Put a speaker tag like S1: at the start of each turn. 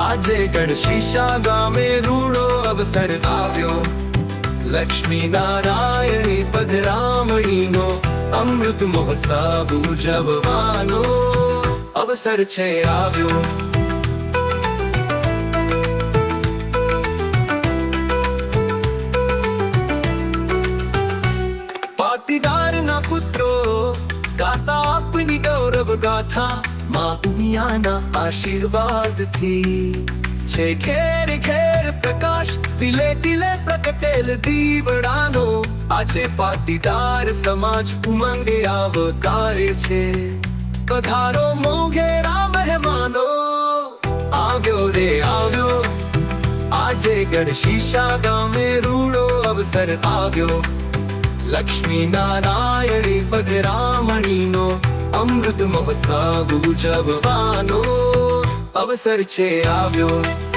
S1: આજે ગણશીશા ગામે રૂડો અવસર આવ્યો લક્ષ્મી નારાયણી પધરામણીનો અમૃત મહોત્સવ ઉજવવાનો અવસર છે આવ્યો પાટીદારના પુત્રો ગાતા આપની ગૌરવ ગાથા માં ઉમિયાના આશીર્વાદથી છે ખેર ખેર પ્રકાશ તિલે તિલે પ્રકટેલ દીવડાનો આજે પાટીદાર સમાજ ઉમંગે આવકારે છે પધારો મોઘેરા મહેમાનો આવ્યો રે આવ્યો આજે ગણશીશા ગામે રૂડો અવસર આવ્યો લક્ષ્મી નારાયણી પધરામણીનો અમૃત મહોત્સવ ઉજવવાનો અવસર છે આવ્યો